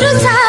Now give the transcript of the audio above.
서른 살